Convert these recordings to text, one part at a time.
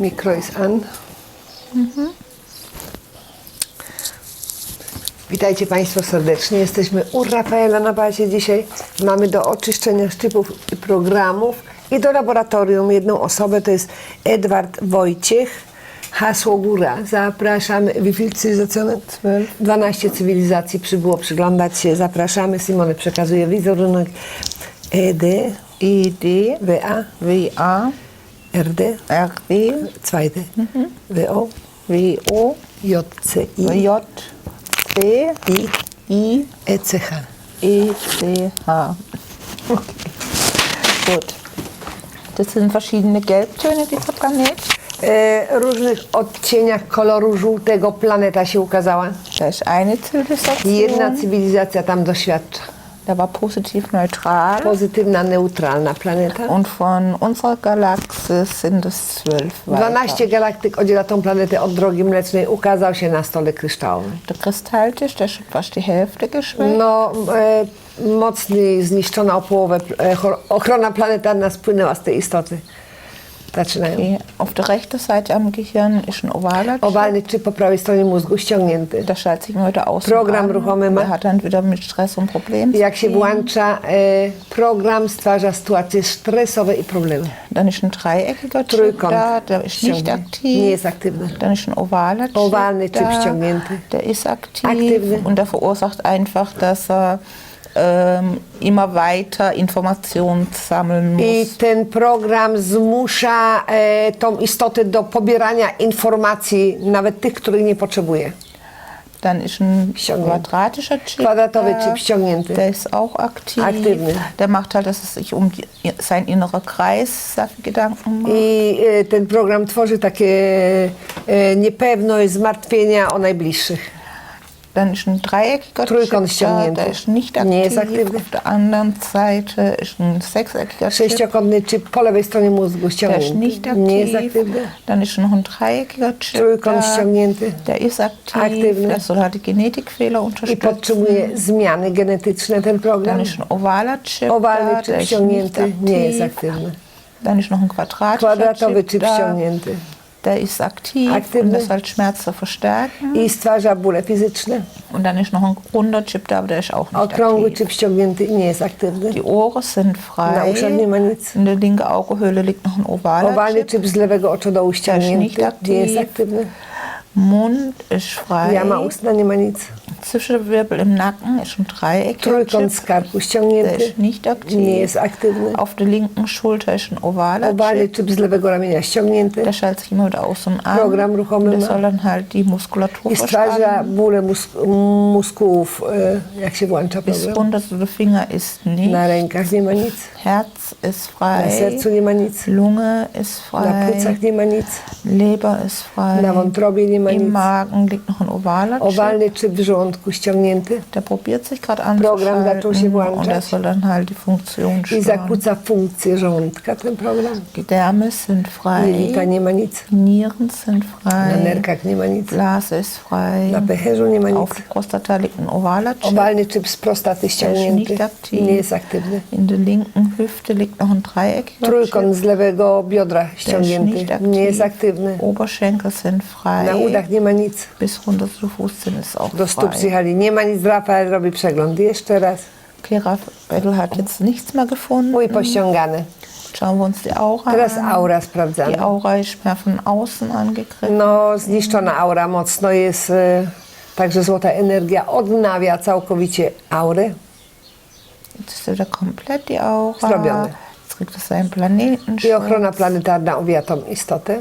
Mikro jest an. Witajcie Państwo serdecznie. Jesteśmy u Rafaela na bazie dzisiaj. Mamy do oczyszczenia szczypów i programów i do laboratorium jedną osobę, to jest Edward Wojciech. Hasło góra. Zapraszamy. Cywilizacjonen? 12 cywilizacji przybyło przyglądać się. Zapraszamy. Simone przekazuje wizerunek ED, ID, WA, WA, RD, RD, zweite, WO, WO, JCI, J, C, I, I, ECH. E, C, H. Okay. Gut. Das sind verschiedene Gelbtöne, dieser Planet. E, różnych odcieniach koloru żółtego planeta się ukazała. Ist eine Zivilisation. Jedna cywilizacja tam doświadcza. Der war positiv neutral. Pozytywna, neutralna planeta. Und von unserer Galaxie sind es zwölf 12 galaktyk oddziela tą planetę od drogi mlecznej. Ukazał się na stole kryształowym. Der Kristalltisch, der schon fast die Hälfte geschwellt. No, e, mocniej zniszczona o połowę e, ochrona planetarna spłynęła z tej istoty. Zaczynają. Okay. Auf der rechten Seite am Gehirn ist ein ovaler Chip. Owalny czy po prawej stronie mózgu ściągnięty. Der schaltet sich immer wieder aus. Program ruchomy ma. Der hat dann wieder mit Stress und Problemen Jak zu się tun. włącza e, program, stwarza sytuacje stresowe i problemy. Dann ist ein dreieckiger Chip Trójkąt da, der ist nicht aktiv. Nie jest aktywny. Dann ist ein ovaler Chip Owalny Chip da, ściągnięty. der ist aktiv Aktywny. und der verursacht einfach, dass er ähm, immer weiter Informationen sammeln muss. I ten program zmusza e, tą istotę do pobierania informacji, nawet tych, których nie potrzebuje. Dann ist ein Ściągnięty. quadratischer Chip. Kwadratowy chip ściągnięty. Der ist auch aktiv. Aktywny. Der macht halt, dass es sich um die, sein innerer Kreis Gedanken macht. I e, ten program tworzy takie e, niepewność, zmartwienia o najbliższych. Dann ist ein dreieckiger Trójkąt da, ściągnięty. der ist nicht aktiv. Nie jest aktywny. Auf der anderen Seite ist ein sechseckiger Chip. Sześciokątny chip po lewej stronie mózgu Der ist ściągnięty. nicht Nie jest aktiv. aktywny. Dann ist noch ein dreieckiger Chip Trójkąt da. ściągnięty. Der ist aktiv. Aktywny. Der soll halt die Genetikfehler I unterstützen. podtrzymuje zmiany genetyczne ten program. Dann ist ein ovaler Chip Owalny da, chip ściągnięty nie jest aktiv. aktywny. Dann ist noch ein quadratischer Kwadratowy Chip chip da. Der ist aktiv Aktywny. und der soll Schmerzen verstärken. I stwarza bóle fizyczne. Und dann ist noch ein runder Chip da, aber der ist auch nicht Okrągły aktiv. chip ściągnięty nie jest aktywny. Die Ohren sind frei. Na uszach nie ma nic. In der linken Augenhöhle liegt noch ein ovaler Owalny Chip. chip z lewego oczodołu ściągnięty. nicht Nie jest aktiv. aktywny. Mund ist frei. Jama ustna nie ma nic. Zwischenwirbel im Nacken ist ein dreieckiger Trójkąt Der ist nicht aktiv. Nie jest aktywny. Auf der linken Schulter ist ein ovaler Owalny Chip. z lewego ramienia ściągnięty. Der schaltet sich immer wieder aus und an. Program ruchomy Der ma. soll dann halt die Muskulatur I stwarza bóle mus muskułów, jak się włącza Bis program. runter zu den Finger ist nicht. Na rękach nie ma nic. Herz ist Na frei. Lunge ist Na frei. Leber ist frei. Na wątrobie nie ma Im. Magen liegt noch ein ovaler. Owalny chip w żołądku ściągnięty. Der probiert sich gerade Program zaczął się włączać. und er soll dann halt die Funktion I zakłóca funkcję żołądka ten program. Gedärme sind Jelita frei. nie ma nic. Nieren sind Na frei. nerkach nie ma nic. Blase ist frei. Na pęcherzu nie ma Auf nic. der Prostata liegt ein ovaler. Owalny chip z prostaty ściągnięty. Nie jest aktywny. In der linken Hüfte liegt noch ein dreieckiger Trójkąt z lewego biodra ściągnięty. nicht aktiv. Nie jest aktywny. Oberschenkel sind frei. Na udach nie ma nic. Bis runter zu Fußzehen ist auch Do stóp frei. przyjechali. Nie ma nic. Rafael robi przegląd. Jeszcze raz. Okay, Raphael hat jetzt nichts mehr gefunden. Mój pościągany. Schauen wir uns die Aura Teraz an. aura Die sprawdzamy. Aura ist mehr von außen angegriffen. No, zniszczona aura mocno jest. e, Także złota energia odnawia całkowicie aurę. Jetzt ist die Aura. Kriegt Planeten. I ochrona planetarna owija tą istotę.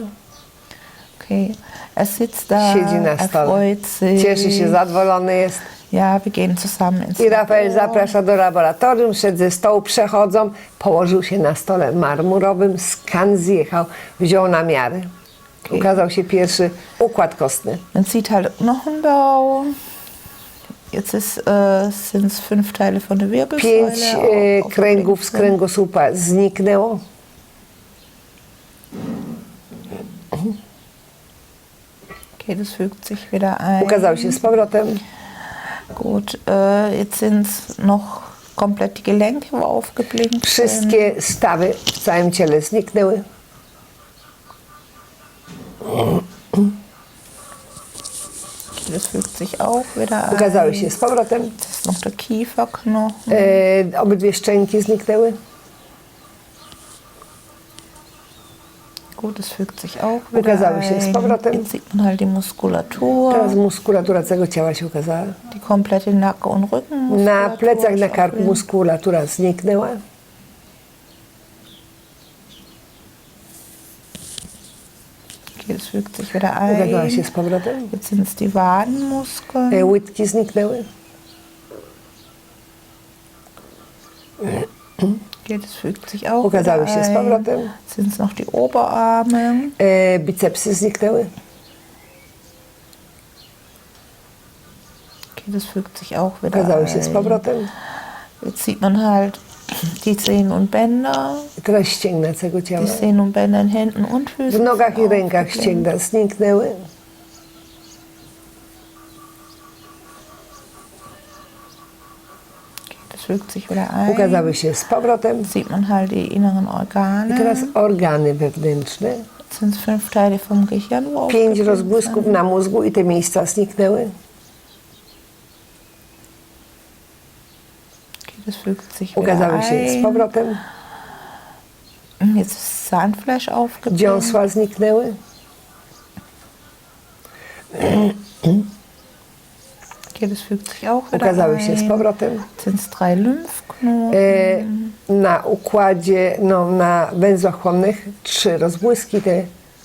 Okay. Er sitzt da, Siedzi na stole. Cieszy się, zadowolony jest. Ja, wir gehen zusammen ins I Rafael zaprasza do laboratorium, szedł ze stołu, przechodzą, położył się na stole marmurowym, skan zjechał, wziął namiary. Ukazał się pierwszy układ kostny. Man sieht halt Knochenbau. Jetzt ist, äh, sind es fünf Teile von der Wirbelsäule. Pięć e, kręgów z kręgosłupa zniknęło. Okay, das fügt sich wieder ein. Ukazał się z powrotem. Gut, äh, jetzt sind es noch komplett die Gelenke, wo aufgeblinkt sind. Wszystkie stawy w całym ciele zniknęły. Das fügt sich auch wieder ein. Ukazały się z powrotem. Das ist noch der Kieferknochen. E, obydwie szczęki zniknęły. Gut, das fügt sich auch wieder Ukazały się z ein. powrotem. Jetzt sieht man halt die Muskulatur, Teraz muskulatura całego ciała się ukazała. die komplette Nacken- und Rückenmuskulatur. Na plecach, na karku muskulatura zniknęła. Das fügt sich wieder ein. Jetzt sind es die Wadenmuskeln. E, zniknęły. Okay, das fügt sich auch wieder ein. powrotem. Sind es noch die Oberarme. E, bicepsy zniknęły. Okay, das fügt sich auch wieder ein. Jetzt sieht man halt die Zehen und Bänder, I teraz ścięgna całego ciała. die Zehen und Bänder in Händen und Füßen. W nogach i rękach ścięgna zniknęły. Okay, das fügt sich wieder ein. Ukazały się z powrotem. Sieht man halt die inneren I Organe. teraz organy wewnętrzne. Sind fünf Teile vom Gehirn, Pięć rozbłysków na mózgu i te miejsca zniknęły. Ukazały się z powrotem. Jetzt Zahnfleisch aufgepumpt. Dziąsła zniknęły. Okay, das fügt sich auch wieder Ukazały się z powrotem. Sind drei Lymphknoten. E, na układzie, no, na węzłach chłonnych trzy rozbłyski, te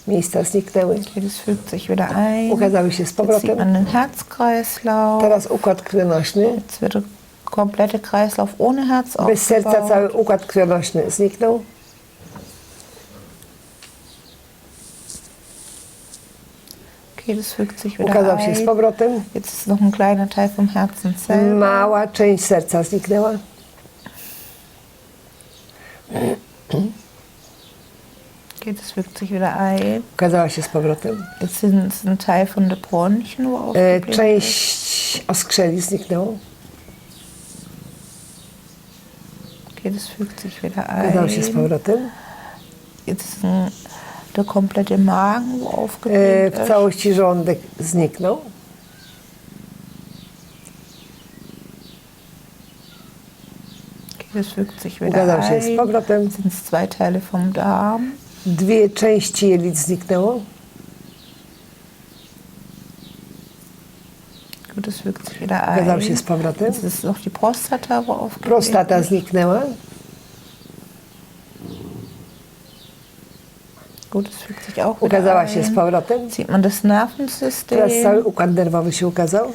miejsca zniknęły. Okay, das fügt sich wieder ein. Ukazały się z powrotem. man den Herzkreislauf. Teraz układ krwionośny. Jetzt wird der komplette Kreislauf ohne Herz Bez serca aufgebaut. cały układ krwionośny zniknął. Okay, das fügt sich wieder Ukazał się z ein. powrotem. Jetzt ist noch ein kleiner Teil vom Herzen selber. Mała część serca zniknęła. Okay, das fügt sich wieder ein. Ukazała się z powrotem. Jetzt es ein Teil von der Bronchien, wo E, aufgebläht ist. część oskrzeli. Fügt sich wieder Ukazał się z ein. powrotem. Jetzt ein, der komplette Magen, E, aufgebläht w ist. całości żołądek zniknął. Das fügt sich wieder Ukazał się z ein. powrotem. Sind zwei Teile vom Darm. Dwie części jelit zniknęło. Gut, das fügt sich wieder ein. Się z powrotem. Jetzt ist noch die Prostata, Prostata zniknęła. Gut, das fügt sich auch Ukazała się z powrotem. Sieht man das Nervensystem. Teraz cały układ nerwowy się ukazał.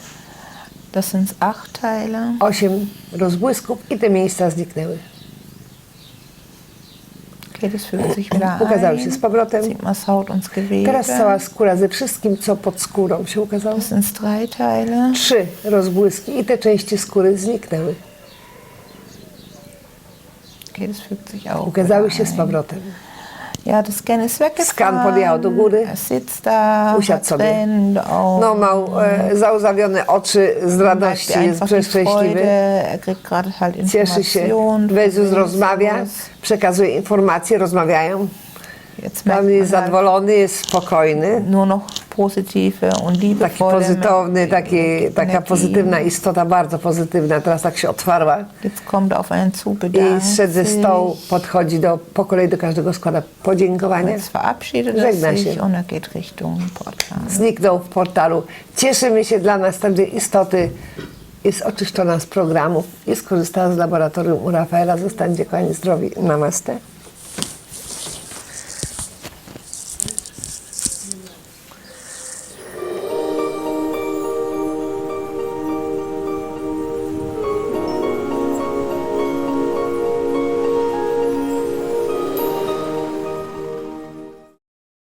Das sind acht Teile. Osiem rozbłysków i te miejsca zniknęły. Okay, das fügt sich wieder Ukazały się z powrotem. Teraz cała skóra ze wszystkim, co pod skórą się ukazało. Trzy rozbłyski i te części skóry zniknęły. Ukazały się z powrotem. Weggefahren. Scan podjechał do góry. Usiadł sobie. No, mał e, załzawione oczy z radości, jest przeszczęśliwy. Cieszy się. Jezus rozmawia, przekazuje informacje, rozmawiają. Pan jest zadowolony, jest spokojny. Positive und Taki liebevolle pozytywny, taki, taka pozytywna istota, bardzo pozytywna. Teraz tak się otwarła. Jetzt kommt auf einen zu, I zszedł ze stołu, podchodzi do, po kolei do każdego składa podziękowania. Jetzt verabschiedet er Żegna sich się. er geht Richtung Portal. Zniknął w portalu. Cieszymy się dla następnej istoty. Jest oczyszczona z programów i skorzystała z laboratorium u Rafaela. Zostańcie kochani zdrowi. Namaste.